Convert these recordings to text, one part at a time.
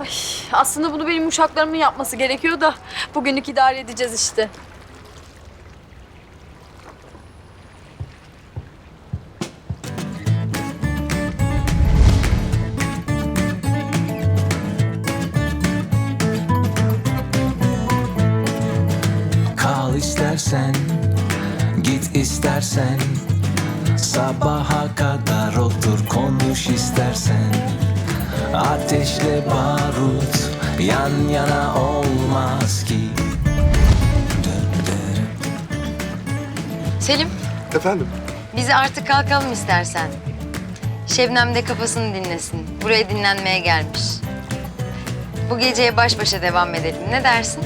Ay, aslında bunu benim uşaklarımın yapması gerekiyor da bugünlük idare edeceğiz işte. Kal istersen, git istersen Sabaha kadar otur konuş istersen Ateşle barut yan yana olmaz ki Selim, Efendim? bizi artık kalkalım istersen. Şebnem de kafasını dinlesin. Buraya dinlenmeye gelmiş. Bu geceye baş başa devam edelim. Ne dersin?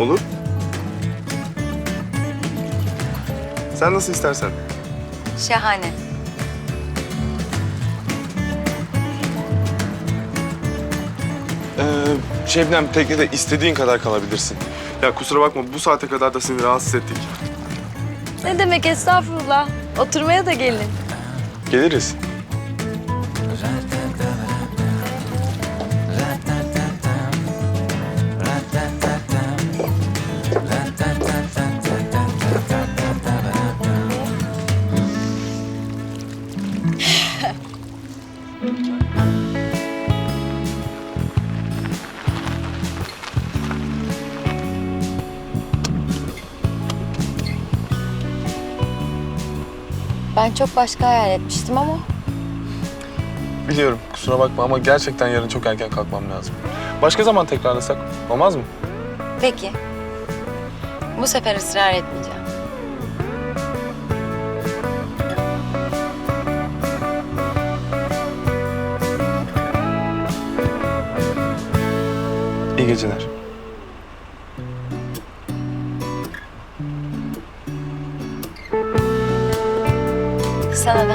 Olur. Sen nasıl istersen. Şahane. Ee, Şebnem teknede istediğin kadar kalabilirsin. Ya kusura bakma bu saate kadar da seni rahatsız ettik. Ne demek estağfurullah. Oturmaya da gelin. Geliriz. Ben çok başka hayal etmiştim ama Biliyorum kusura bakma ama gerçekten yarın çok erken kalkmam lazım. Başka zaman tekrarlasak olmaz mı? peki. Bu sefer ısrar etmeyeceğim. İyi geceler. Sana da.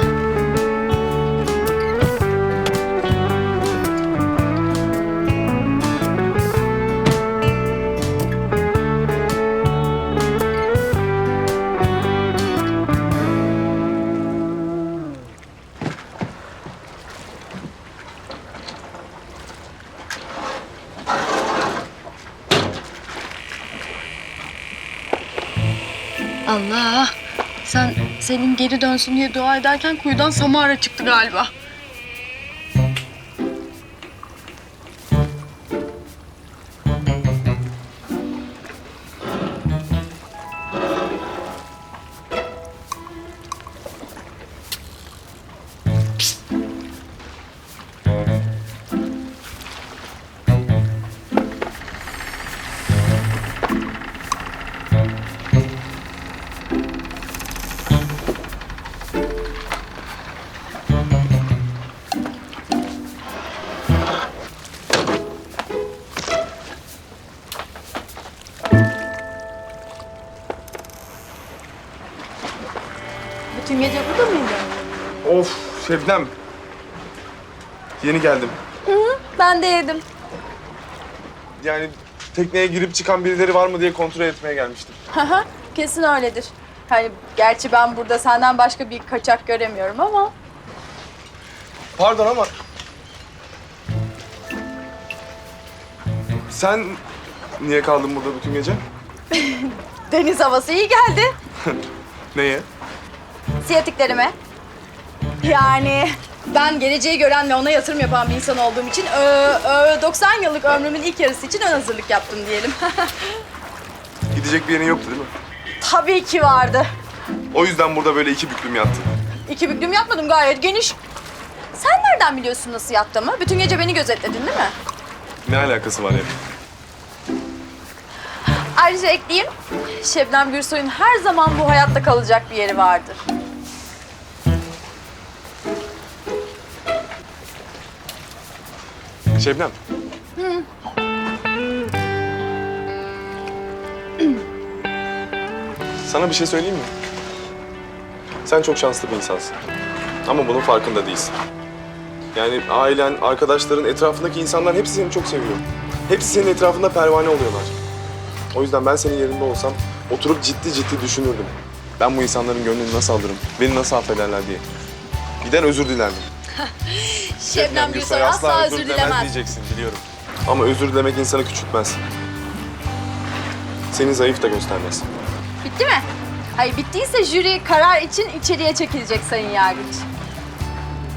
Allah! Sen Selim geri dönsün diye dua ederken kuyudan Samara çıktı galiba. Bütün gece burada mıydın? Of Şebnem. Yeni geldim. Ben de yedim. Yani tekneye girip çıkan birileri var mı diye kontrol etmeye gelmiştim. Haha, Kesin öyledir. Hani gerçi ben burada senden başka bir kaçak göremiyorum ama Pardon ama... Sen niye kaldın burada bütün gece? deniz havası iyi geldi. Neye? Siyatiklerime. Yani ben geleceği gören ve ona yatırım yapan bir insan olduğum için ö, ö, 90 yıllık ömrümün ilk yarısı için ön hazırlık yaptım diyelim. Gidecek bir yerin yoktu değil mi? Tabii ki vardı. O yüzden burada böyle iki büklüm yattın. İki büklüm yapmadım gayet geniş. Sen nereden biliyorsun nasıl yattığımı? Bütün gece beni gözetledin değil mi? Ne alakası var yani? Ayrıca ekleyeyim, Şebnem Gürsoy'un her zaman bu hayatta kalacak bir yeri vardır. Şebnem. Sana bir şey söyleyeyim mi? Sen çok şanslı bir insansın. Ama bunun farkında değilsin. Yani ailen, arkadaşların, etrafındaki insanlar hepsi seni çok seviyor. Hepsi senin etrafında pervane oluyorlar. O yüzden ben senin yerinde olsam oturup ciddi ciddi düşünürdüm. Ben bu insanların gönlünü nasıl alırım, beni nasıl affederler diye. Gider özür dilerdim. Şebnem Gürsoy asla özür dilemez. diyeceksin biliyorum. Ama özür dilemek insanı küçültmez. Seni zayıf da göstermez. Bitti mi? Hayır bittiyse jüri karar için içeriye çekilecek sayın yargıç.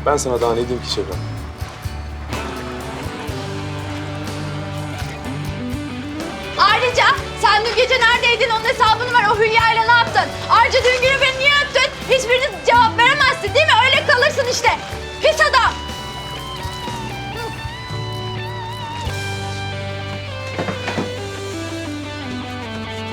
Ben sana daha ne diyeyim ki Şebnem? Ayrıca sen dün gece neredeydin onun hesabını ver. O Hülya'yla ne yaptın? Ayrıca dün günü beni niye öptün? Hiçbiriniz cevap veremez